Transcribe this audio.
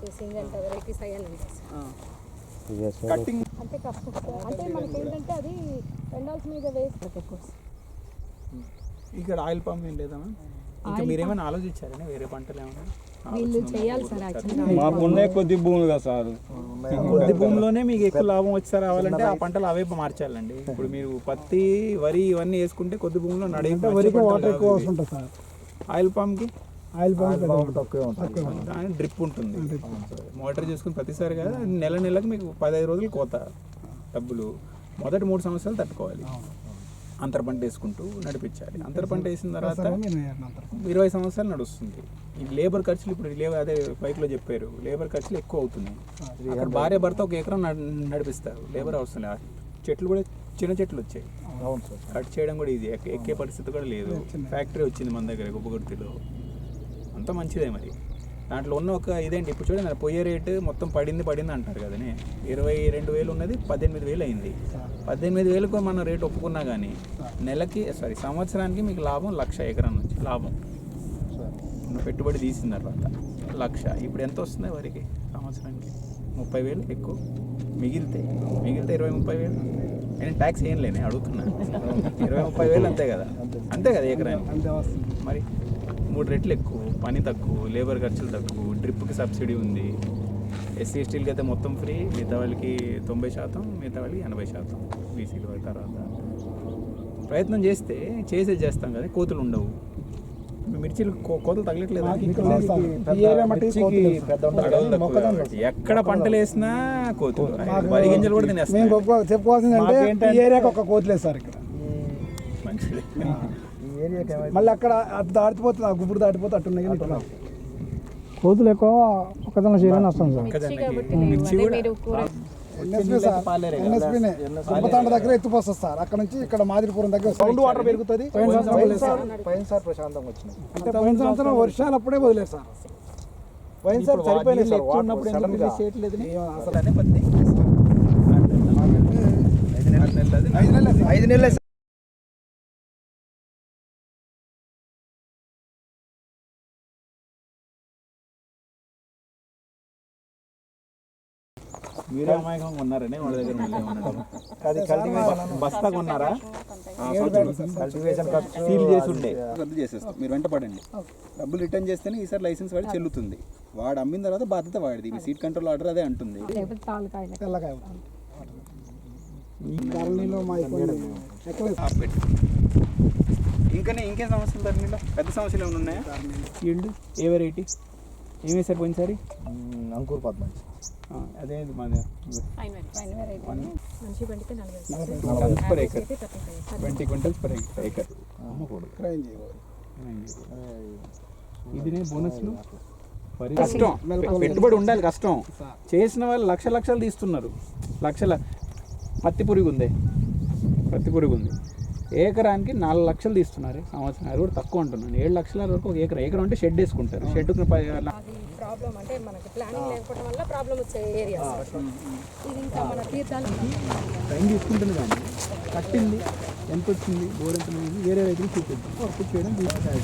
Varieties single varieties అయ్యాను ఉంటాయి sir. Cutting అంటే అంటే మనకి ఏంటంటే అది పెండాల్స్ మీద ఎక్కువ సార్. ఇక్కడ ఆయిల్ పంప్ ఏం లేదా మ్యామ్ ఇంకా మీరేమైనా ఆలోచించారని వేరే పంటలు ఏమైనా? వీళ్ళు చేయాలి సార్ యాక్చువల్గా మాకున్నే కొద్ది భూములు కదా సార్. కొద్ది భూమిలోనే మీకు ఎక్కువ లాభం వచ్చి రావాలంటే ఆ పంటలు అవే మార్చాలండి. ఇప్పుడు మీరు పత్తి వరి ఇవన్నీ వేసుకుంటే కొద్ది భూమిలో నడే వరికి వాటర్ ఎక్కువ అవసరం ఉంటుంది సార్. ఆయిల్ పంప్కి? ఆయిల్ పంప్ తక్కువ ఉంటుంది. దాని డ్రిప్ ఉంటుంది. మోటార్ చేసుకుని ప్రతిసారి కదా నెల నెలకు మీకు పదహైదు రోజులు కోత డబ్బులు. మొదటి మూడు సంవత్సరాలు తట్టుకోవాలి. అంతర పంట వేసుకుంటూ నడిపించాలి. అంతర పంట వేసిన తర్వాత ఇరవై సంవత్సరాలు నడుస్తుంది. ఈ లేబర్ ఖర్చులు ఇప్పుడు లేబర్ అదే బైక్లో చెప్పారు. లేబర్ ఖర్చులు ఎక్కువ అవుతున్నాయి. అక్కడ భార్య భర్త ఒక ఎకరం నడ- నడిపిస్తారు. లేబర్ అవసరం చెట్లు కూడా చిన్న చెట్లు వచ్చాయి. అవును సార్. కట్ చేయడం కూడా ఇది ఎక్క- ఎక్కే పరిస్థితి కూడా లేదు. ఫ్యాక్టరీ వచ్చింది మన దగ్గర గుబ్బగుర్తిలో అంతా మంచిదే మరి. దాంట్లో ఉన్న ఒక ఇదేంటి ఇప్పుడు చూడండి పొయ్యే రేటు మొత్తం పడింది పడింది అంటారు కదనే ఇరవై రెండు వేలు ఉన్నది పద్దెనిమిది వేలు అయింది. పద్దెనిమిది వేలకు మన రేటు ఒప్పుకున్నా కానీ నెలకి సారీ సంవత్సరానికి మీకు లాభం లక్ష ఎకరం నుంచి లాభం. పెట్టుబడి తీసిన తర్వాత లక్ష. ఇప్పుడు ఎంత వస్తుంది వరికి సంవత్సరానికి? ముప్పై వేలు ఎక్కువ. మిగిలితే? మిగిలితే ఇరవై ముప్పై వేలు? నేను ట్యాక్స్ ఏం లేని అడుగుతున్నా. ఇరవై ముప్పై వేలు అంతే కదా. అంతే కదా ఎకరానికి. మరి మూడు రెట్లు ఎక్కువ పని తక్కువ లేబర్ ఖర్చులు తక్కువ డ్రిప్కి సబ్సిడీ ఉంది. ఎస్సీ ఎస్టీలకి అయితే మొత్తం ఫ్రీ మిగతా వాళ్ళకి తొంభై శాతం మిగతా వాళ్ళకి ఎనభై శాతం బీసీలు తర్వాత. ప్రయత్నం చేస్తే చేసేది చేస్తాం కదా కోతులు ఉండవు. మిర్చీలు కోతలు తగలట్లేదా కోతులు. ఎక్కడ పంటలు వేసినా కోతులు వరి గింజలు కూడా తినేస్తాయి. గొప్ప చెప్పుకోవాల్సిందంటే ఈ ఏరియాకి ఒక కోతులేదు సార్ ఇక్కడ. మళ్ళీ అక్కడ అటు దాటిపోతుంది ఆ గుబురు దాటిపోతే అట్టున్నాయి కానీ రావు. కోతులు ఎక్కువ ఒకదాని చేయాలని వస్తాం సార్. NSP sir. ఎన్ఎస్పీనే దగ్గర ఎత్తుపోస్తుంది సార్. అక్కడ నుంచి ఇక్కడ మాదిరిపురం దగ్గర సౌండ్ వాటర్ పెరుగుతుంది? వదిలేదు సార్. ప్రశాంతంగా వచ్చినాయి అంటే సంవత్సరం వర్షాలు అప్పుడే వదిలేదు సార్. ఇప్పుడు చనిపోయినాయి నీళ్ళు సార్. ఉన్నప్పుడు అసలు ఐదు నెలలు. ఐదు నెలలే మీరే అమాయకంగా ఉన్నారని వాళ్ళ దగ్గర అది కల్టివేషన్ బస్తా కొన్నారా? కల్టివేషన్ సీల్ చేసి ఉండే రద్దు చేసేస్తాం. మీరు వెంట పడండి. డబ్బులు రిటర్న్ చేస్తేనే ఈసారి లైసెన్స్ వాడి చెల్లుతుంది. వాడు అమ్మిన తర్వాత బాధ్యత వాడిది. మీ సీట్ కంట్రోల్ ఆర్డర్ అదే అంటుంది. ఇంకనే ఇంకేం సమస్యలు? ధరణిలో పెద్ద సమస్యలు ఏమైనా ఉన్నాయా? ఎండు? ఏ వెరైటీ ఏం వేసారు పోయినసారి? అంకుర్ పద్మ. ఆ, అదే quintals per acre. Twenty quintals per acre. ఇదినే బోనస్లు? కష్టం. పెట్టుబడి ఉండాలి కష్టం. చేసిన వాళ్ళు లక్ష లక్షలు తీస్తున్నారు. లక్షల పత్తి పురుగు ఉంది. పత్తి పురుగు ఉంది. ఏకరానికి నాలుగు లక్షలు తీస్తున్నారు సంవత్సరం. అది కూడా తక్కువ అంటున్నాను. ఏడు లక్షల వరకు ఒక ఏకరం. ఏకరం అంటే షెడ్ వేసుకుంటారు. అది ప్రాబ్లం అంటే మనకి ప్లానింగ్ లేకపోవడం వల్ల ప్రాబ్లం వచ్చే ఏరియా ఇది ఇంకా మన తీర్థాలు. టైం తీసుకుంటుంది కానీ కట్టింది ఎంత వచ్చింది బోర్ ఎంత వేరే రైతులు చూపిద్దాం. అప్పుడు చేయడం తీసుకుంటారు